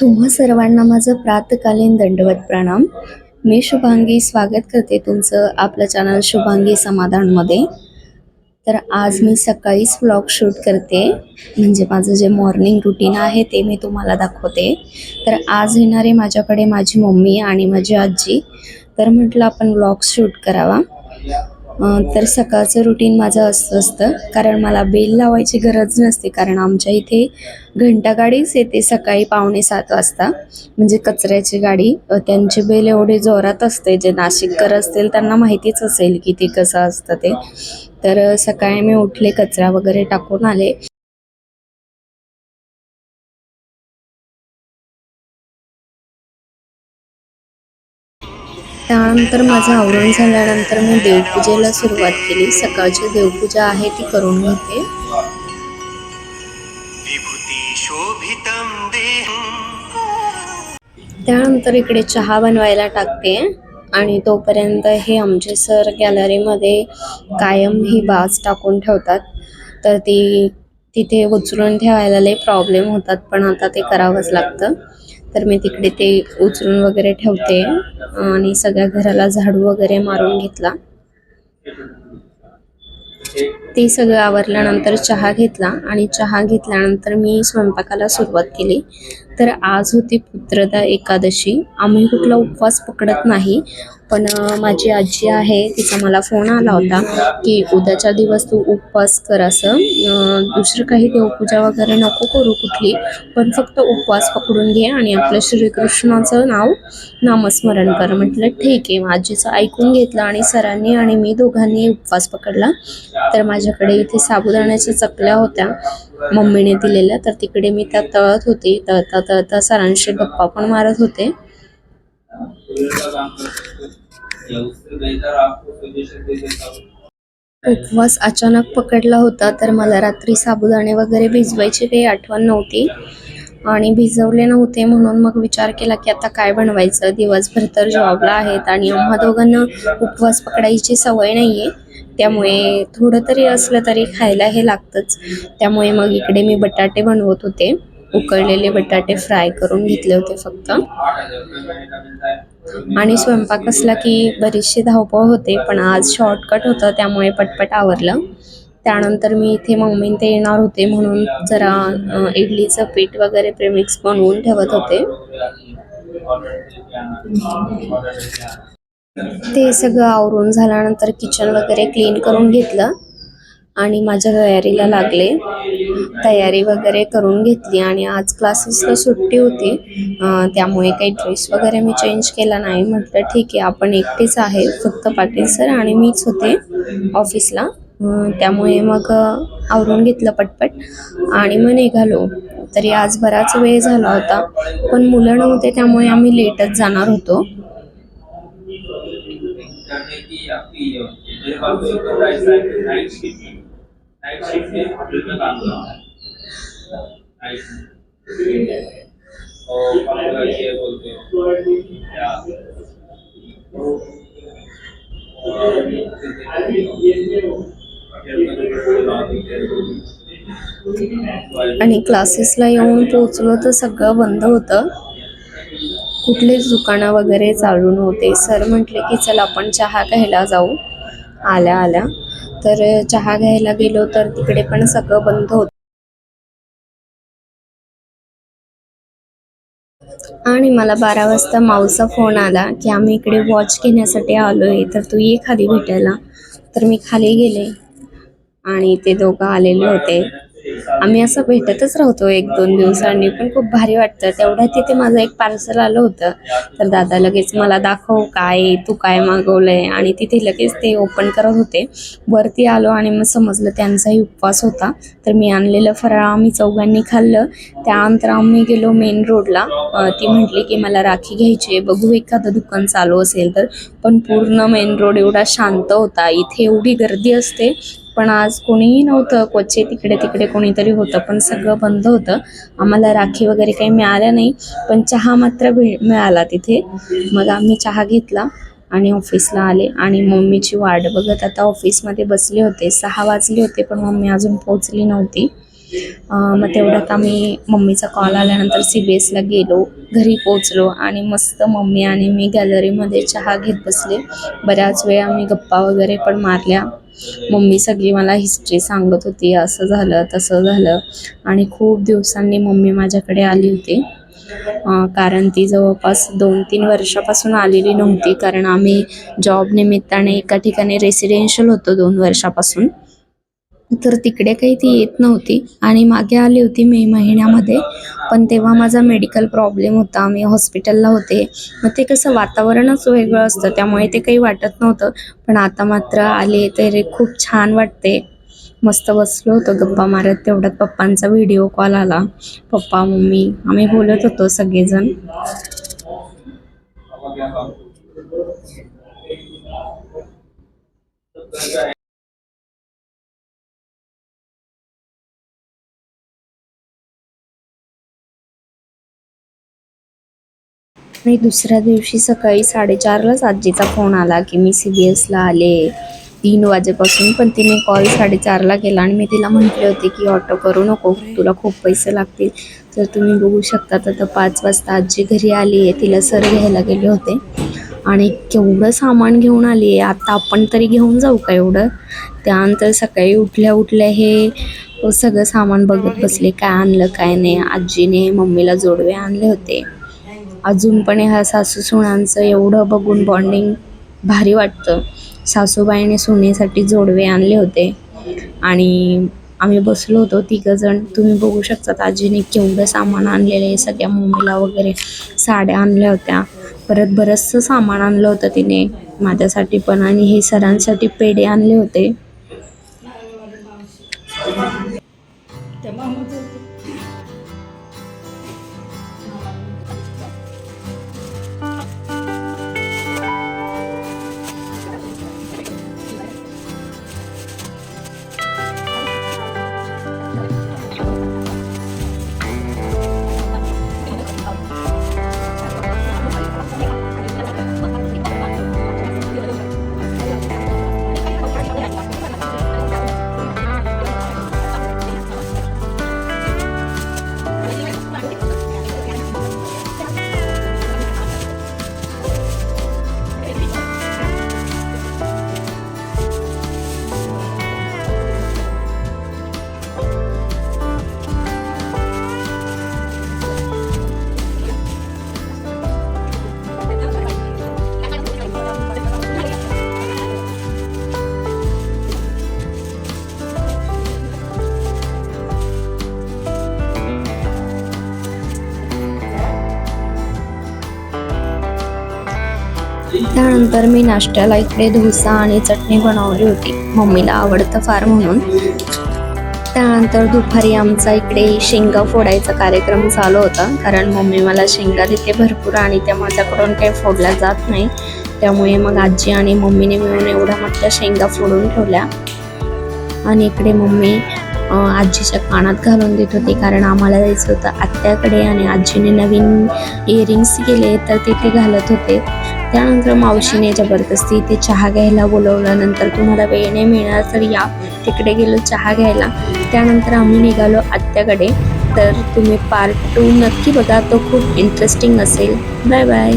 तुम्हा सर्वांना माझं प्रातकालीन दंडवत प्रणाम. मी शुभांगी स्वागत करते तुमचं आपलं चॅनल शुभांगी समाधानमध्ये. तर आज मी सकाळीच व्लॉग शूट करते. म्हणजे माझं जे मॉर्निंग रुटीन आहे ते मी तुम्हाला दाखवते. तर आज येणारे माझ्याकडे माझी मम्मी आणि माझी आजी. तर म्हटलं आपण व्लॉग शूट करावा. तर सकाळचं रुटीन माझं असं असतं. कारण मला बेल लावायची गरज नसते. कारण आमच्या इथे घंटागाडीच येते सकाळी पावणे सात वाजता. म्हणजे कचऱ्याची गाडी. त्यांची त्यांचे बेल एवढे जोरात असते. जे नाशिककर असतील त्यांना माहितीच असेल की ते कसं असतं ते. तर सकाळी मी उठले कचरा वगैरे टाकून आले. त्यानंतर माझं आवरण झाल्यानंतर मी देवपूजेला सुरुवात केली. सकाळची देवपूजा आहे ती करून घेते. त्यानंतर इकडे चहा बनवायला टाकते. आणि तोपर्यंत हे आमचे सर गॅलरीमध्ये कायम ही बाज टाकून ठेवतात. तर ती तिथे उचलून ठेवायला लई प्रॉब्लेम होतात पण आता ते करावंच लागतं. तर मी तिकडे ते उचलून वगैरे ठेवते आणि सगळ्या घराला झाडू वगैरे मारून घेतला. ते सगळं आवरल्यानंतर चहा घेतला आणि चहा घेतल्यानंतर मी स्वयंपाकाला सुरुवात केली. तर आज होती पुत्रदा एकादशी. आम्ही कुठला उपवास पकडत नाही पण माझी आजी आहे तिचा मला फोन आला होता की उद्याच्या दिवस तू उपवास कर असं. दुसरं काही देवपूजा वगैरे नको करू कुठली पण फक्त उपवास पकडून घे आणि आपलं श्रीकृष्णाचं नाव नामस्मरण कर. म्हटलं ठीक आहे. आजीचं ऐकून घेतलं आणि सरांनी आणि मी दोघांनी उपवास पकडला. तर माझ्या माझ्याकडे इथे साबुदाण्याच्या चकल्या होत्या. मम्मीने दिलेल्या. तर तिकडे मी त्या तळत होते. तळता तळता सरांशी गप्पा पण मारत होते. उपवास अचानक पकडला होता. तर मला रात्री साबुदाणे वगैरे भिजवायची काही आठवण नव्हती. आणि भिजवले नव्हते म्हणून मग विचार केला की आता काय बनवायचं? दिवसभर तर जॉबला आहेत आणि आम्हा दोघांना उपवास पकडायची सवय नाही आहे त्यामुळे थोडं तरी असलं तरी खायला हे लागतंच. त्यामुळे मग इकडे मी बटाटे बनवत होते. उकळलेले बटाटे फ्राय करून घेतले होते फक्त. आणि स्वयंपाक असला की बरीचशी धावपळ होते पण आज शॉर्टकट होतं त्यामुळे पटपट आवरलं. त्यानंतर मी इथे मम्मी ते येणार होते म्हणून जरा इडलीचं पीठ वगैरे प्रेमिक्स बनवून ठेवत होते. ते सगळं आवरून झाल्यानंतर किचन वगैरे क्लीन करून घेतलं आणि माझ्या तयारीला लागले. तयारी वगैरे करून घेतली आणि आज क्लासेसला सुट्टी होती. त्यामुळे काही ड्रेस वगैरे मी चेंज केला नाही. म्हटलं ठीक आहे आपण एकटेच आहे. फक्त पाटील सर आणि मीच होते ऑफिसला त्यामुळे मग आवरून घेतलं पटपट आणि मग निघालो. तरी आज बराच वेळ झाला होता पण मुलं नव्हते त्यामुळे आम्ही लेटच जाणार होतो. बोलते आणि क्लासेसला येऊन पोचलो तर सगळं बंद होतं. कुठलेच दुकानं वगैरे चालू नव्हते. सर म्हटले की चल आपण चहा घ्यायला जाऊ. आल्या आल्या. तर चहा घ्यायला गेलो तर तिकडे पण सगळं बंद होतं. आणि मला बारा वाजता माऊचा फोन आला की आम्ही इकडे वॉच घेण्यासाठी आलोय. तर तू ये खाली भेटायला. तर मी खाली गेले. आणि ते दोघं आलेले होते. आम्ही असं भेटतच राहतो एक दोन दिवसांनी. पण खूप भारी वाटतं. तेवढ्यात तिथे माझं एक पार्सल आलं होतं. तर दादा लगेच मला दाखव काय तू काय मागवलंय? आणि तिथे लगेच ते ओपन करत होते. वरती आलो आणि मग समजलं त्यांचाही उपवास होता. तर मी आणलेलं फराळ आम्ही चौघांनी खाल्लं. त्यानंतर आम्ही गेलो मेन रोडला ती म्हटली की मला राखी घ्यायची आहे. बघू एखादं दुकान चालू असेल तर. पण पूर्ण मेन रोड एवढा शांत होता. इथे एवढी गर्दी असते. पण आज कोणीही नव्हतं क्वचित तिकडे तिकडे कोणीतरी होतं पण सगळं बंद होतं. आम्हाला राखी वगैरे काही मिळाल्या नाही पण चहा मात्र भे- मिळाला तिथे. मग आम्ही चहा घेतला आणि ऑफिसला आले आणि मम्मीची वाट बघत आता ऑफिसमध्ये बसले होते. सहा वाजले होते पण मम्मी अजून पोहोचली नव्हती. मग तेवढ्यात आम्ही मम्मीचा कॉल आल्यानंतर सी बी एसला गेलो घरी पोचलो आणि मस्त मम्मी आणि मी गॅलरीमध्ये चहा घेत बसले. बऱ्याच वेळा आम्ही गप्पा वगैरे पण मारल्या. मम्मी सगळी मला हिस्ट्री सांगत होती असं झालं तसं झालं. आणि खूप दिवसांनी मम्मी माझ्याकडे आली होती. कारण ती जवळपास दोन तीन वर्षापासून आलेली नव्हती कारण आम्ही जॉब निमित्ताने एका ठिकाणी रेसिडेन्शियल होतो दोन वर्षापासून. तर तिकडे काही ती येत नव्हती. आणि मागे आली होती मे महिन्यामध्ये. पण तेव्हा माझा मेडिकल प्रॉब्लेम होता. मी हॉस्पिटलला होते. मग ते कसं वातावरणच वेगळं असतं. त्यामुळे ते काही वाटत नव्हतं. पण आता मात्र आले तर खूप छान वाटते. मस्त बसलो होतो गप्पा मारत. तेवढ्यात पप्पांचा व्हिडिओ कॉल आला. पप्पा मम्मी आम्ही बोलत होतो सगळेजण. आणि दुसऱ्या दिवशी सकाळी साडेचारलाच आजीचा फोन आला की मी सी बी एसला आले. तीन वाजेपासून पण तिने कॉल साडेचारला केला आणि मी तिला म्हटले होते की ऑटो करू नको तुला खूप पैसे लागतील. तर तुम्ही बघू शकता तर पाच वाजता आजी घरी आली आहे. तिला सर घ्यायला गेले होते. आणि केवढं सामान घेऊन आली आहे. आता आपण तरी घेऊन जाऊ का एवढं? त्यानंतर सकाळी उठल्या उठल्या हे सगळं सामान बघत बसले. काय आणलं काय नाही. आजीने मम्मीला जोडवे आणले होते. अजून पण ह्या सासू सुनांचं एवढं बघून बॉन्डिंग भारी वाटतं. सासूबाईने सुनेसाठी जोडवे आणले होते. आणि आम्ही बसलो होतो तिघंजण. तुम्ही बघू शकता आजीने केवढं सामान आणलेलं आहे. सगळ्या मम्मीला वगैरे साड्या आणल्या होत्या. परत बरंचसं सामान आणलं होतं तिने माझ्यासाठी पण. आणि हे सरांसाठी पेढे आणले होते. त्यानंतर मी नाश्त्याला इकडे डोसा आणि चटणी बनवली होती. मम्मीला आवडतं फार म्हणून. त्यानंतर दुपारी आमचा इकडे शेंगा फोडायचा कार्यक्रम चालू होता. कारण मम्मी मला शेंगा देते भरपूर आणि त्या माझ्याकडून काही फोडल्या जात नाही. त्यामुळे मग आजी आणि मम्मीने मिळून एवढ्या मोठ्या शेंगा फोडून ठेवल्या. आणि इकडे मम्मी आजीच्या कानात घालून देत होती. कारण आम्हाला जायचं होतं आत्याकडे आणि आजीने नवीन इयरिंग्स केले तर तिथे घालत होते. त्यानंतर मावशीने जबरदस्ती इथे चहा घ्यायला बोलवलं. नंतर तुम्हाला वेळ नाही मिळणार तर या. तिकडे गेलो चहा घ्यायला. त्यानंतर आम्ही निघालो आत्याकडे. तर तुम्ही पार्ट टू नक्की बघा. तो खूप इंटरेस्टिंग असेल. Bye bye